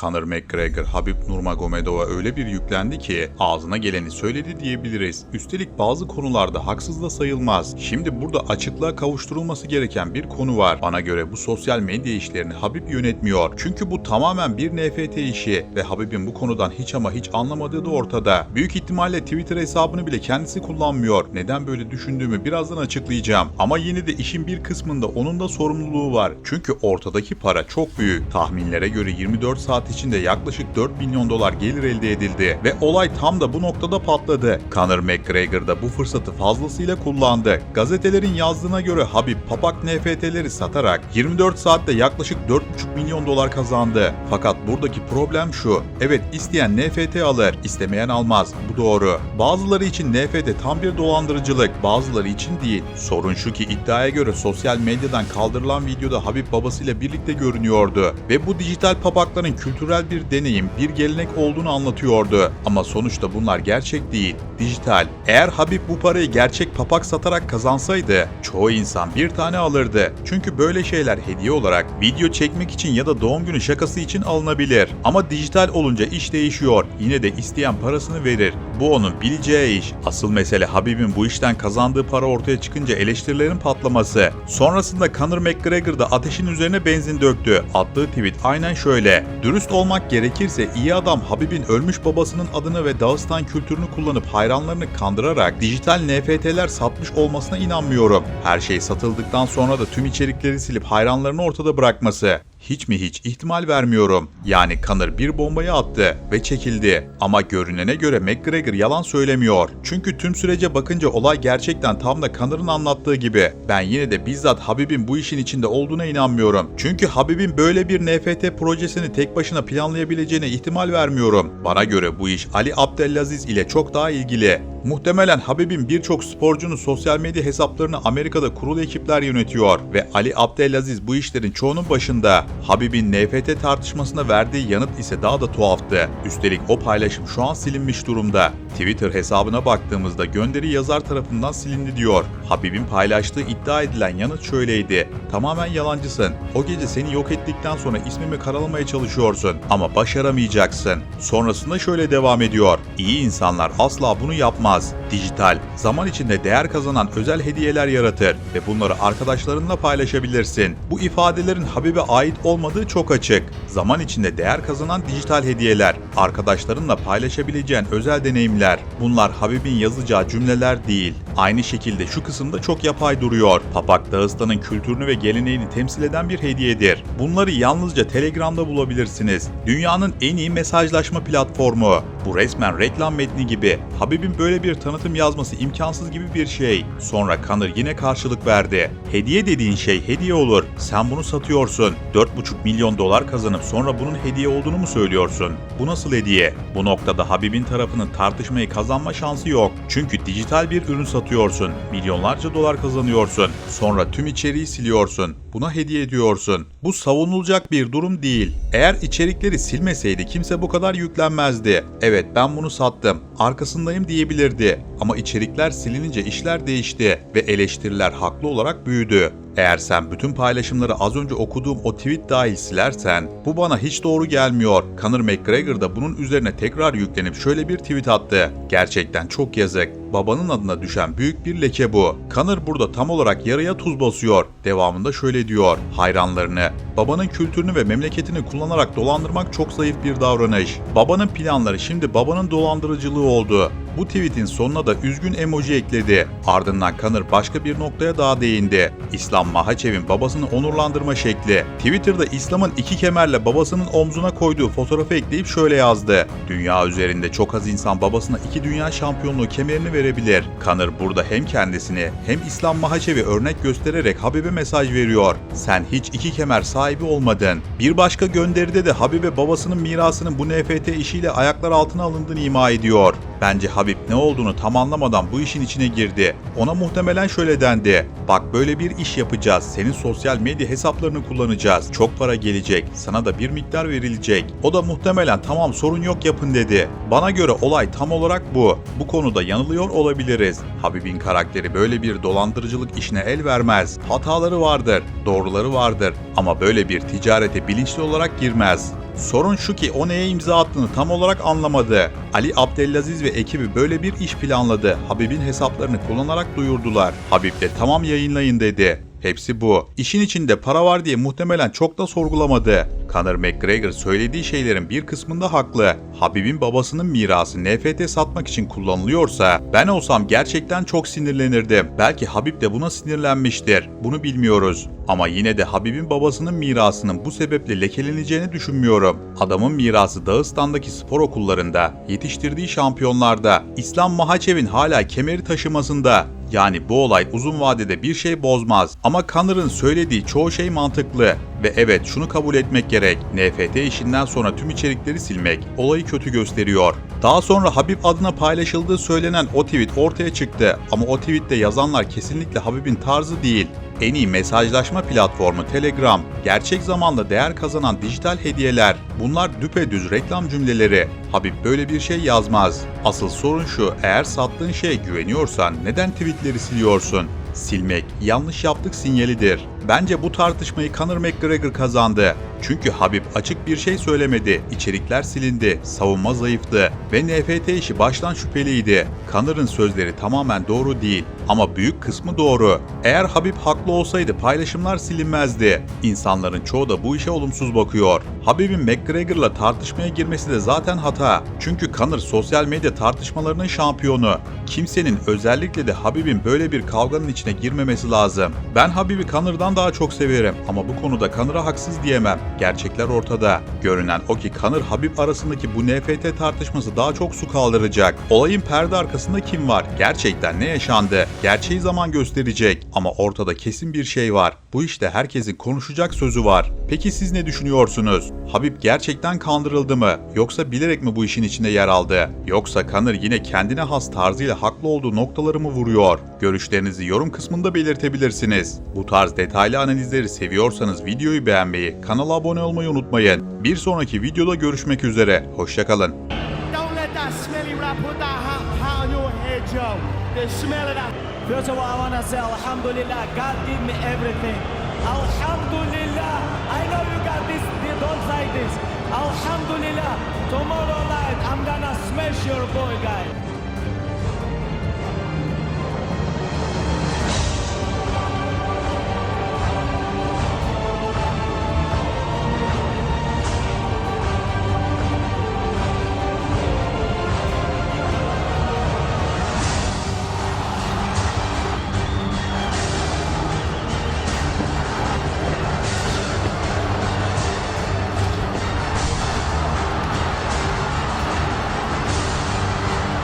Conor McGregor, Habib Nurmagomedov'a öyle bir yüklendi ki ağzına geleni söyledi diyebiliriz. Üstelik bazı konularda haksız da sayılmaz. Şimdi burada açıklığa kavuşturulması gereken bir konu var. Bana göre bu sosyal medya işlerini Habib yönetmiyor. Çünkü bu tamamen bir NFT işi ve Habib'in bu konudan hiç ama hiç anlamadığı da ortada. Büyük ihtimalle Twitter hesabını bile kendisi kullanmıyor. Neden böyle düşündüğümü birazdan açıklayacağım. Ama yine de işin bir kısmında onun da sorumluluğu var. Çünkü ortadaki para çok büyük. Tahminlere göre 24 saat içinde yaklaşık 4 milyon dolar gelir elde edildi ve olay tam da bu noktada patladı. Conor McGregor da bu fırsatı fazlasıyla kullandı. Gazetelerin yazdığına göre Habib Papak NFT'leri satarak 24 saatte yaklaşık 4,5 milyon dolar kazandı. Fakat buradaki problem şu. Evet isteyen NFT alır, istemeyen almaz. Bu doğru. Bazıları için NFT tam bir dolandırıcılık, bazıları için değil. Sorun şu ki iddiaya göre sosyal medyadan kaldırılan videoda Habib babasıyla birlikte görünüyordu ve bu dijital papakların kültürel bir deneyim, bir gelenek olduğunu anlatıyordu. Ama sonuçta bunlar gerçek değil, dijital. Eğer Habib bu parayı gerçek papak satarak kazansaydı çoğu insan bir tane alırdı. Çünkü böyle şeyler hediye olarak video çekmek için ya da doğum günü şakası için alınabilir. Ama dijital olunca iş değişiyor. Yine de isteyen parasını verir. Bu onun bileceği iş. Asıl mesele Habib'in bu işten kazandığı para ortaya çıkınca eleştirilerin patlaması. Sonrasında Conor McGregor da ateşin üzerine benzin döktü. Attığı tweet aynen şöyle. Dürüst olmak gerekirse iyi adam Habib'in ölmüş babasının adını ve Dağıstan kültürünü kullanıp hayranlarını kandırarak dijital NFT'ler satmış olmasına inanmıyorum. Her şey satıldıktan sonra da tüm içerikleri silip hayranlarını ortada bırakması. Hiç mi hiç ihtimal vermiyorum. Yani Conor bir bombayı attı ve çekildi. Ama görünene göre McGregor yalan söylemiyor. Çünkü tüm sürece bakınca olay gerçekten tam da Conor'ın anlattığı gibi. Ben yine de bizzat Habib'in bu işin içinde olduğuna inanmıyorum. Çünkü Habib'in böyle bir NFT projesini tek başına planlayabileceğine ihtimal vermiyorum. Bana göre bu iş Ali Abdelaziz ile çok daha ilgili. Muhtemelen Habib'in birçok sporcunun sosyal medya hesaplarını Amerika'da kurulu ekipler yönetiyor ve Ali Abdelaziz bu işlerin çoğunun başında. Habib'in NFT tartışmasına verdiği yanıt ise daha da tuhaftı. Üstelik o paylaşım şu an silinmiş durumda. Twitter hesabına baktığımızda gönderi yazar tarafından silindi diyor. Habib'in paylaştığı iddia edilen yanıt şöyleydi. Tamamen yalancısın. O gece seni yok ettikten sonra ismimi karalamaya çalışıyorsun ama başaramayacaksın. Sonrasında şöyle devam ediyor. İyi insanlar asla bunu yapmaz. Dijital, zaman içinde değer kazanan özel hediyeler yaratır ve bunları arkadaşlarınla paylaşabilirsin. Bu ifadelerin Habib'e ait olmadığı çok açık. Zaman içinde değer kazanan dijital hediyeler, arkadaşlarınla paylaşabileceğin özel deneyimler. Bunlar Habib'in yazacağı cümleler değil. Aynı şekilde şu kısımda çok yapay duruyor. Papak Dağıstan'ın kültürünü ve geleneğini temsil eden bir hediyedir. Bunları yalnızca Telegram'da bulabilirsiniz. Dünyanın en iyi mesajlaşma platformu. Bu resmen reklam metni gibi. Habib'in böyle bir tanıtım yazması imkansız gibi bir şey. Sonra Conor yine karşılık verdi. Hediye dediğin şey hediye olur. Sen bunu satıyorsun. 4,5 milyon dolar kazanıp sonra bunun hediye olduğunu mu söylüyorsun? Bu nasıl hediye? Bu noktada Habib'in tarafının tartışmayı kazanma şansı yok. Çünkü dijital bir ürün satıyorsun. Milyonlarca dolar kazanıyorsun. Sonra tüm içeriği siliyorsun. Buna hediye ediyorsun. Bu savunulacak bir durum değil. Eğer içerikleri silmeseydi kimse bu kadar yüklenmezdi. Evet ben bunu sattım. Arkasındayım diyebilirdi. Ama içerikler silinince işler değişti ve eleştiriler haklı olarak büyüdü. Eğer sen bütün paylaşımları az önce okuduğum o tweet dahil silersen bu bana hiç doğru gelmiyor. Conor McGregor da bunun üzerine tekrar yüklenip şöyle bir tweet attı. Gerçekten çok yazık. Babanın adına düşen büyük bir leke bu. Conor burada tam olarak yarıya tuz basıyor. Devamında şöyle diyor. Hayranlarını, babanın kültürünü ve memleketini kullanarak dolandırmak çok zayıf bir davranış. Babanın planları şimdi babanın dolandırıcılığı oldu. Bu tweetin sonuna da üzgün emoji ekledi. Ardından Conor başka bir noktaya daha değindi. İslam Mahaçev'in babasını onurlandırma şekli. Twitter'da İslam'ın iki kemerle babasının omzuna koyduğu fotoğrafı ekleyip şöyle yazdı. Dünya üzerinde çok az insan babasına iki dünya şampiyonluğu kemerini verebilir. Conor burada hem kendisini hem İslam Mahaçev'i örnek göstererek Habib'e mesaj veriyor. Sen hiç iki kemer sahibi olmadın. Bir başka gönderide de Habib'e babasının mirasının bu NFT işiyle ayaklar altına alındığını ima ediyor. Bence Habib ne olduğunu tam anlamadan bu işin içine girdi. Ona muhtemelen şöyle dendi. Bak böyle bir iş yapacağız. Senin sosyal medya hesaplarını kullanacağız. Çok para gelecek. Sana da bir miktar verilecek. O da muhtemelen tamam sorun yok yapın dedi. Bana göre olay tam olarak bu. Bu konuda yanılıyor olabiliriz. Habib'in karakteri böyle bir dolandırıcılık işine el vermez. Hataları vardır, doğruları vardır ama böyle bir ticarete bilinçli olarak girmez. Sorun şu ki o neye imza attığını tam olarak anlamadı. Ali Abdelaziz ve ekibi böyle bir iş planladı. Habib'in hesaplarını kullanarak duyurdular. Habib de tamam yayınlayın dedi. Hepsi bu. İşin içinde para var diye muhtemelen çok da sorgulamadı. Conor McGregor söylediği şeylerin bir kısmında haklı. Habib'in babasının mirası NFT satmak için kullanılıyorsa ben olsam gerçekten çok sinirlenirdim. Belki Habib de buna sinirlenmiştir. Bunu bilmiyoruz. Ama yine de Habib'in babasının mirasının bu sebeple lekeleneceğini düşünmüyorum. Adamın mirası Dağıstan'daki spor okullarında, yetiştirdiği şampiyonlarda, İslam Mahaçev'in hala kemeri taşımasında, yani bu olay uzun vadede bir şey bozmaz. Ama Connor'ın söylediği çoğu şey mantıklı. Ve evet şunu kabul etmek gerek. NFT işinden sonra tüm içerikleri silmek olayı kötü gösteriyor. Daha sonra Habib adına paylaşıldığı söylenen o tweet ortaya çıktı. Ama o tweette yazanlar kesinlikle Habib'in tarzı değil. En iyi mesajlaşma platformu Telegram, gerçek zamanla değer kazanan dijital hediyeler, bunlar düpedüz reklam cümleleri. Habib böyle bir şey yazmaz. Asıl sorun şu, eğer sattığın şeye güveniyorsan neden tweetleri siliyorsun? Silmek yanlış yaptık sinyalidir. Bence bu tartışmayı Conor McGregor kazandı. Çünkü Habib açık bir şey söylemedi. İçerikler silindi, savunma zayıftı ve NFT işi baştan şüpheliydi. Conor'ın sözleri tamamen doğru değil ama büyük kısmı doğru. Eğer Habib haklı olsaydı paylaşımlar silinmezdi. İnsanların çoğu da bu işe olumsuz bakıyor. Habib'in McGregor'la tartışmaya girmesi de zaten hata. Çünkü Conor sosyal medya tartışmalarının şampiyonu. Kimsenin özellikle de Habib'in böyle bir kavganın içine girmemesi lazım. Ben Habib'i Conor'dan daha çok severim ama bu konuda Conor'a haksız diyemem. Gerçekler ortada. Görünen o ki Conor Habib arasındaki bu NFT tartışması daha çok su kaldıracak. Olayın perde arkasında kim var? Gerçekten ne yaşandı? Gerçeği zaman gösterecek. Ama ortada kesin bir şey var. Bu işte herkesin konuşacak sözü var. Peki siz ne düşünüyorsunuz? Habib gerçekten kandırıldı mı? Yoksa bilerek mi bu işin içinde yer aldı? Yoksa Conor yine kendine has tarzıyla haklı olduğu noktaları mı vuruyor? Görüşlerinizi yorum kısmında belirtebilirsiniz. Bu tarz detaylı analizleri seviyorsanız videoyu beğenmeyi, kanala abone olmayı unutmayın. Bir sonraki videoda görüşmek üzere. Hoşçakalın. Don't let that smelly rap put that hot, hot on your head, Joe. The smell of that. First of all, I want to say Alhamdulillah, God gave me everything. Alhamdulillah, I know you got this, they don't like this. Alhamdulillah, tomorrow night I'm gonna smash your boy, guy.